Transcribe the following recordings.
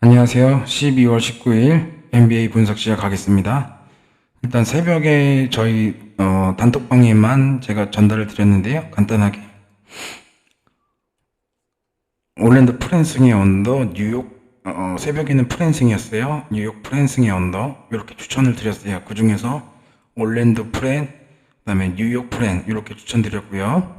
안녕하세요. 12월 19일 NBA 분석 시작하겠습니다. 일단 새벽에 저희 어, 단톡방에만 제가 전달을 드렸는데요. 간단하게 올랜도 프랜승의 언더, 뉴욕 어, 새벽에는 프랜승이었어요. 뉴욕 프랜승의 언더 이렇게 추천을 드렸어요. 그 중에서 올랜도 프랜, 그다음에 뉴욕 프랜 이렇게 추천드렸고요.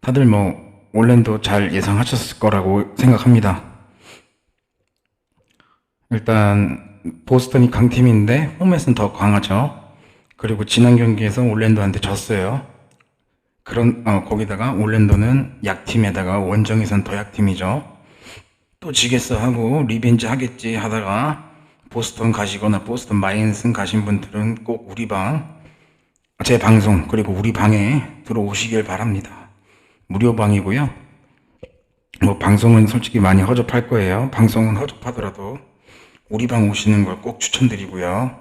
다들 뭐 올랜도 잘 예상하셨을 거라고 생각합니다. 일단 보스턴이 강팀인데 홈에서는 더 강하죠. 그리고 지난 경기에서 올랜도한테 졌어요. 그런 어, 거기다가 올랜도는 약팀에다가 원정에선 더 약팀이죠. 또 지겠어 하고 리벤지 하겠지 하다가 보스턴 가시거나 보스턴 마인슨 가신 분들은 꼭 우리 방, 제 방송 그리고 우리 방에 들어오시길 바랍니다. 무료 방이고요. 뭐 방송은 솔직히 많이 허접할 거예요. 방송은 허접하더라도 우리 방 오시는 걸 꼭 추천드리고요.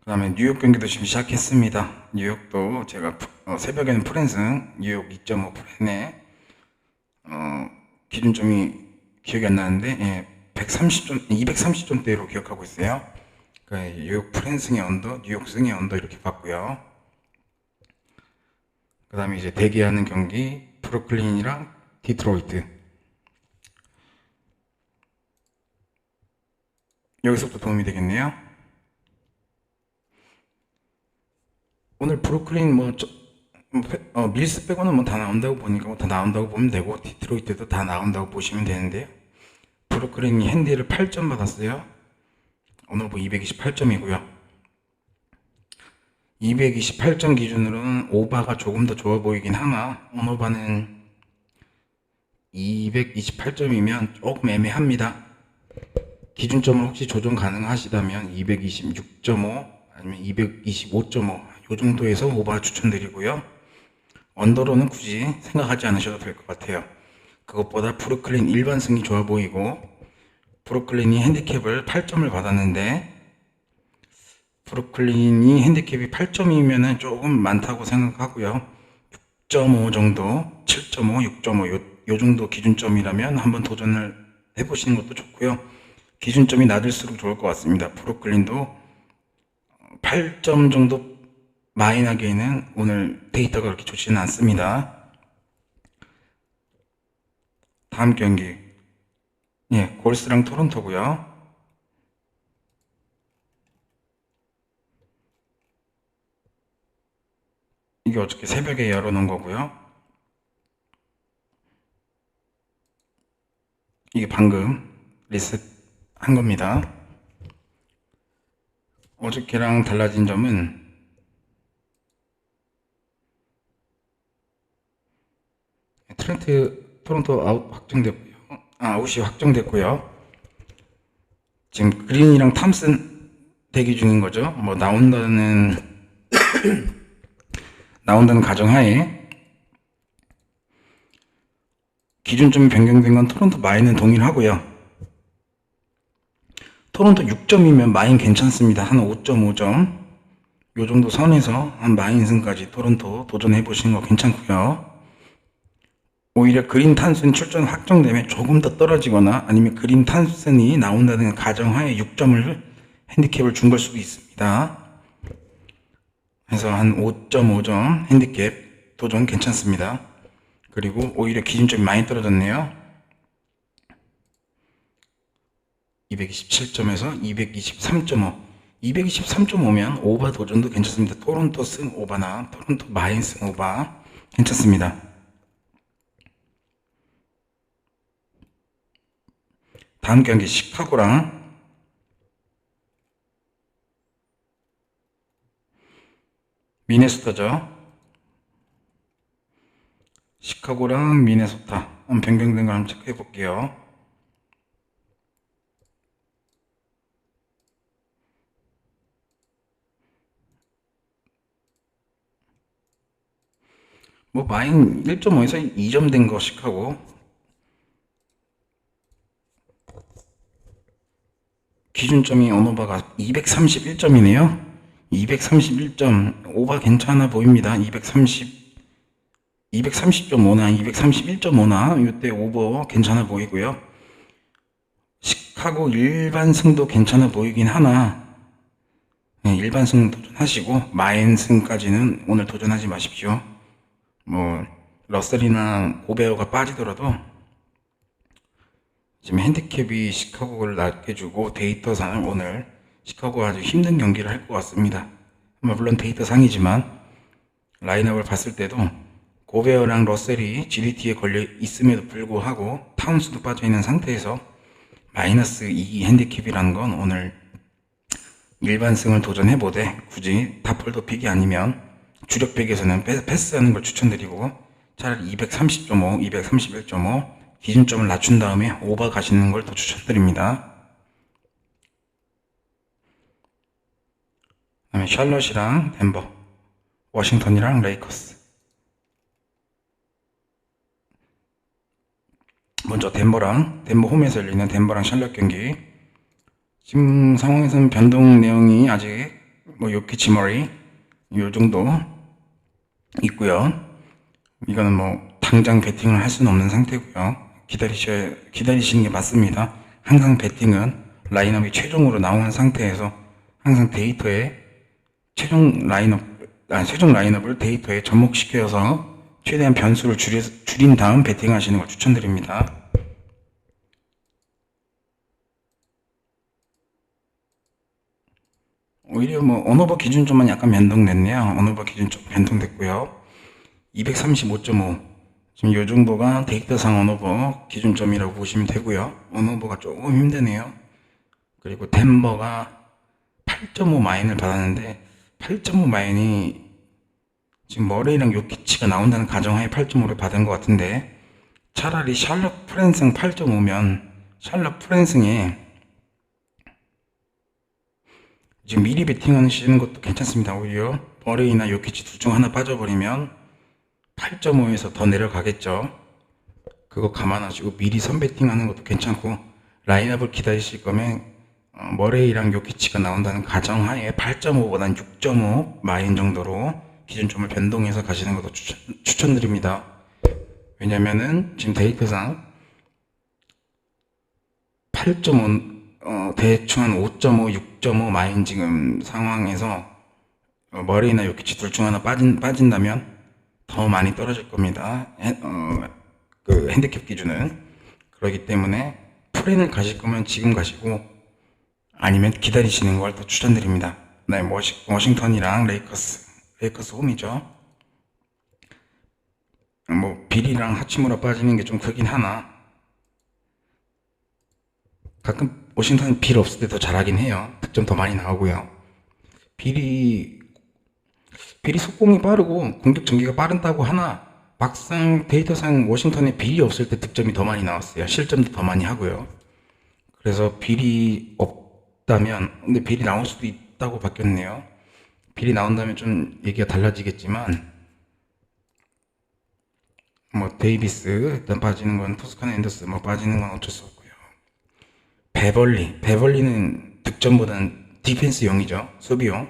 그 다음에 뉴욕 경기도 지금 시작했습니다. 뉴욕도 제가 프- 어, 새벽에는 프랜승, 뉴욕 2.5 프랜에 어, 기준점이 기억이 안 나는데 예, 130점, 230점대로 기억하고 있어요. 그 뉴욕 프랜승의 언더, 뉴욕 승의 언더 이렇게 봤고요. 그 다음에 이제 대기하는 경기 브루클린이랑 디트로이트 여기서부터 도움이 되겠네요. 오늘 브루클린 뭐, 저, 뭐 페- 어, 밀스 빼고는 뭐 다 나온다고 보니까 뭐 다 나온다고 보면 되고 디트로이트도 다 나온다고 보시면 되는데요. 브루클린이 핸디를 8점 받았어요. 오늘 뭐 228점이고요. 228점 기준으로는 오바가 조금 더 좋아 보이긴 하나 오노바는 228점이면 조금 애매합니다. 기준점을 혹시 조정 가능하시다면 226.5 아니면 225.5 요 정도에서 오바 추천드리고요. 언더로는 굳이 생각하지 않으셔도 될 것 같아요. 그것보다 브루클린 일반 승이 좋아 보이고 브루클린이 핸디캡을 8점을 받았는데 브루클린이 핸디캡이 8점이면 조금 많다고 생각하고요. 6.5 정도, 7.5, 6.5 요, 요 정도 기준점이라면 한번 도전을 해보시는 것도 좋고요. 기준점이 낮을수록 좋을 것 같습니다. 브루클린도 8점 정도 마이너게는 오늘 데이터가 그렇게 좋지는 않습니다. 다음 경기 예, 골스랑 토론토고요. 이게 어저께 새벽에 열어놓은 거고요. 이게 방금 리셋 한 겁니다. 어저께랑 달라진 점은 트렌트 토론토 아웃 확정됐고요. 아, 아웃이 확정됐고요. 지금 그린이랑 탐슨 대기 중인 거죠. 뭐 나온다는 나온다는 가정하에 기준점이 변경된 건 토론토 마인은 동일하고요. 토론토 6점이면 마인 괜찮습니다. 한 5.5점. 요 정도 선에서 한 마인승까지 토론토 도전해 보시는 거 괜찮고요. 오히려 그린 탄슨 출전 확정되면 조금 더 떨어지거나 아니면 그린 탄슨이 나온다는 가정하에 6점을 핸디캡을 준 걸 수도 있습니다. 그래서 한 5.5점 핸디캡 도전 괜찮습니다. 그리고 오히려 기준점이 많이 떨어졌네요. 227점에서 223.5. 223.5면 오바 도전도 괜찮습니다. 토론토 승 오바나 토론토 마인 승 오바 괜찮습니다. 다음 경기 시카고랑 미네소타죠. 시카고랑 미네소타 변경된 걸 한번 체크해 볼게요. 뭐 마인 1.5에서 2점 된거 시카고 기준점이 언어바가 231점이네요. 231점 오바 괜찮아 보입니다. 230 230.5나 231.5나 이때 오버 괜찮아 보이고요. 시카고 일반승도 괜찮아 보이긴 하나 네, 일반승 도전하시고 마인승까지는 오늘 도전하지 마십시오. 뭐 러셀이나 고베어가 빠지더라도 지금 핸디캡이 시카고를 낮게 주고 데이터상 오늘 시카고가 아주 힘든 경기를 할 것 같습니다. 뭐 물론 데이터상이지만 라인업을 봤을 때도 고베어랑 러셀이 GDT에 걸려 있음에도 불구하고 타운스도 빠져 있는 상태에서 마이너스 2 핸디캡이라는 건 오늘 일반승을 도전해보되 굳이 다폴더 픽이 아니면 주력 픽에서는 패- 패스하는 걸 추천드리고 차라리 230.5, 231.5 기준점을 낮춘 다음에 오버 가시는 걸 더 추천드립니다. 그다음에 샬럿이랑 덴버, 워싱턴이랑 레이커스. 먼저 덴버랑 덴버 홈에서 열리는 덴버랑 샬럿 경기. 지금 상황에서는 변동 내용이 아직 뭐 요키치 머리 요 정도 있고요. 이거는 뭐 당장 베팅을 할 수는 없는 상태고요. 기다리셔 기다리시는 게 맞습니다. 항상 베팅은 라인업이 최종으로 나온 상태에서 항상 데이터에 최종 라인업 아 최종 라인업을 데이터에 접목시켜서 최대한 변수를 줄인 다음 베팅하시는 걸 추천드립니다. 오히려 뭐 언어버 기준점만 약간 변동됐네요. 언어버 기준점 변동됐고요. 235.5 지금 이 정도가 데이터상 언어버 기준점이라고 보시면 되고요. 언어버가 조금 힘드네요. 그리고 덴버가 8.5 마인을 받았는데 8.5 마인이 지금 머레이랑 요키치가 나온다는 가정하에 8.5를 받은 것 같은데 차라리 샬럿 프랜승 8.5면 샬럿 프랜승에 지금 미리 베팅하시는 것도 괜찮습니다. 오히려 머레이나 요키치 둘 중 하나 빠져버리면 8.5에서 더 내려가겠죠. 그거 감안하시고 미리 선베팅하는 것도 괜찮고 라인업을 기다리실 거면 어, 머레이랑 요키치가 나온다는 가정하에 8.5보단 6.5 마인 정도로 기준점을 변동해서 가시는 것도 추천, 추천드립니다. 왜냐면은 지금 데이터상 8.5 어, 대충 한 5.5, 6.5 마인 지금 상황에서 어, 머레이나 요키치 둘 중 하나 빠진, 빠진다면 더 많이 떨어질 겁니다. 핸- 어, 그 핸디캡 기준은 그렇기 때문에 프렌을 가실 거면 지금 가시고 아니면 기다리시는 걸 더 추천드립니다. 네, 워시, 워싱턴이랑 레이커스, 레이커스 홈이죠. 뭐 빌이랑 하치무라 빠지는 게 좀 크긴 하나 가끔 워싱턴 빌 없을 때 더 잘하긴 해요. 득점 더 많이 나오고요. 빌이 빌이 속공이 빠르고 공격 전개가 빠른다고 하나 막상 데이터상 워싱턴에 빌이 없을 때 득점이 더 많이 나왔어요. 실점도 더 많이 하고요. 그래서 빌이 없다면 근데 빌이 나올 수도 있다고 바뀌었네요. 빌이 나온다면 좀 얘기가 달라지겠지만 뭐 데이비스 일단 빠지는 건 토스카나 앤더스 뭐 빠지는 건 어쩔 수 없고요. 베벌리 베벌리는 득점보다는 디펜스 용이죠 수비용.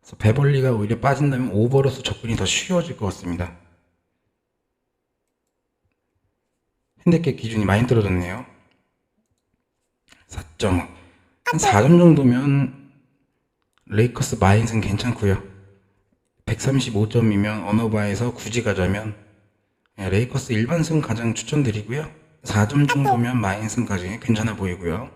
그래서 베벌리가 오히려 빠진다면 오버로서 접근이 더 쉬워질 것 같습니다. 핸드캡 기준이 많이 떨어졌네요. 4점. 한 4점 정도면 레이커스 마인승 괜찮고요. 135점이면 어너바에서 굳이 가자면 예, 레이커스 일반승 가장 추천드리고요. 4점 정도면 마인승까지 괜찮아 보이고요.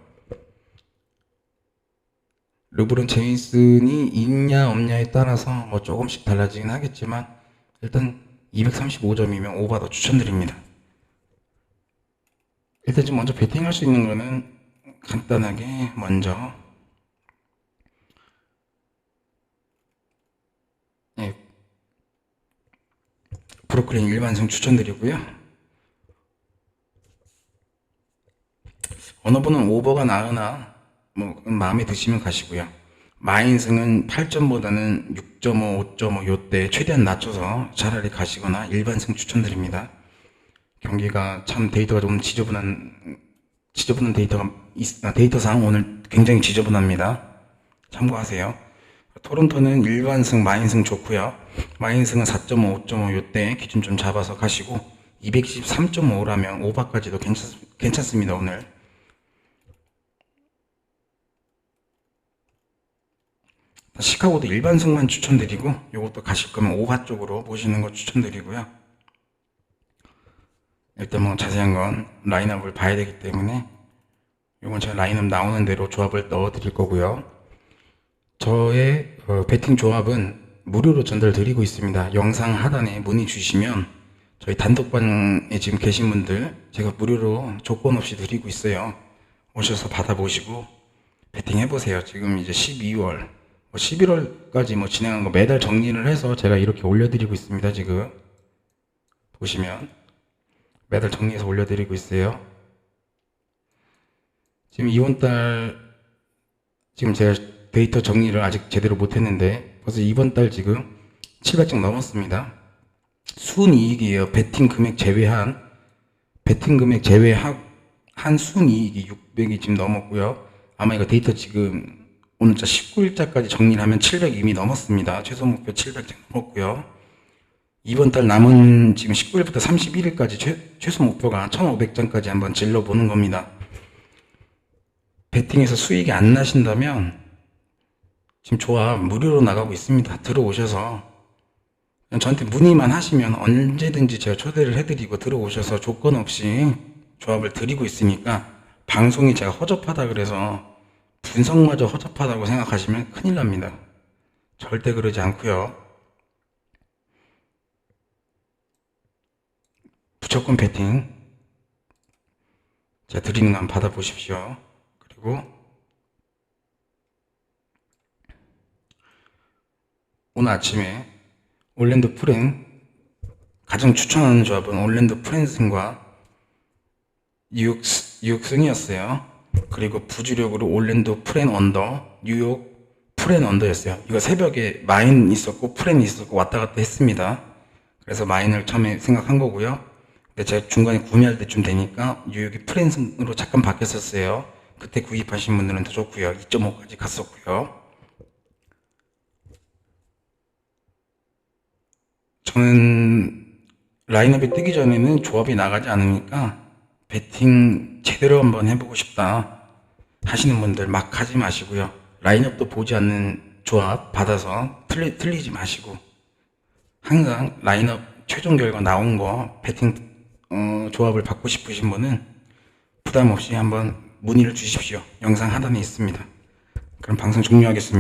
르브론 제이슨이 있냐 없냐에 따라서 뭐 조금씩 달라지긴 하겠지만 일단 235점이면 오바 더 추천드립니다. 일단 지금 먼저 베팅할 수 있는 거는 간단하게 먼저 예, 브로클린 일반승 추천드리고요. 어느 분은 오버가 나으나 뭐 마음에 드시면 가시고요. 마인승은 8점보다는 6.5, 5.5 요때 최대한 낮춰서 차라리 가시거나 일반승 추천드립니다. 경기가 참 데이터가 좀 지저분한 지저분한 데이터가 있, 아, 데이터상 오늘 굉장히 지저분합니다. 참고하세요. 토론토는 일반승, 마인승 좋고요. 마인승은 4.5, 5.5 요때 기준 좀 잡아서 가시고 213.5라면 오바까지도 괜찮, 괜찮습니다 오늘. 시카고도 일반승만 추천드리고 요것도 가실 거면 오바 쪽으로 보시는 거 추천드리고요. 일단 뭐 자세한 건 라인업을 봐야 되기 때문에 요건 제가 라인업 나오는 대로 조합을 넣어 드릴 거고요. 저의 어, 배팅 조합은 무료로 전달 드리고 있습니다. 영상 하단에 문의 주시면 저희 단독방에 지금 계신 분들 제가 무료로 조건 없이 드리고 있어요. 오셔서 받아보시고 배팅 해보세요. 지금 이제 12월, 11월까지 뭐 진행한 거 매달 정리를 해서 제가 이렇게 올려드리고 있습니다. 지금 보시면 매달 정리해서 올려드리고 있어요. 지금 이번 달 지금 제가 데이터 정리를 아직 제대로 못했는데 벌써 이번 달 지금 700장 넘었습니다. 순이익이에요. 베팅 금액 제외한 베팅 금액 제외한 순이익이 600이 지금 넘었고요. 아마 이거 데이터 지금 오늘자 19일자까지 정리를 하면 700 이미 넘었습니다. 최소 목표 700장 넘었고요. 이번 달 남은 지금 19일부터 31일까지 최, 최소 목표가 1,500장까지 한번 질러보는 겁니다. 베팅에서 수익이 안 나신다면 지금 조합 무료로 나가고 있습니다. 들어오셔서 저한테 문의만 하시면 언제든지 제가 초대를 해드리고 들어오셔서 조건 없이 조합을 드리고 있으니까 방송이 제가 허접하다 그래서 분석마저 허접하다고 생각하시면 큰일 납니다. 절대 그러지 않고요. 무조건 배팅 제가 드리는 거 한번 받아보십시오. 그리고 오늘 아침에 올랜도 프렌 가장 추천하는 조합은 올랜도 프렌슨과 뉴욕, 뉴욕승이었어요. 그리고 부주력으로 올랜도 프렌 언더, 뉴욕 프렌 언더였어요. 이거 새벽에 마인 있었고 프렌 있었고 왔다 갔다 했습니다. 그래서 마인을 처음에 생각한 거고요. 근데 제가 중간에 구매할 때쯤 되니까 뉴욕이 프렌슨으로 잠깐 바뀌었었어요. 그때 구입하신 분들은 더 좋고요. 2.5까지 갔었고요. 저는 라인업이 뜨기 전에는 조합이 나가지 않으니까 배팅 제대로 한번 해보고 싶다 하시는 분들 막 하지 마시고요. 라인업도 보지 않는 조합 받아서 틀리, 틀리지 마시고 항상 라인업 최종 결과 나온 거 배팅 어, 조합을 받고 싶으신 분은 부담 없이 한번 문의를 주십시오. 영상 하단에 있습니다. 그럼 방송 종료하겠습니다.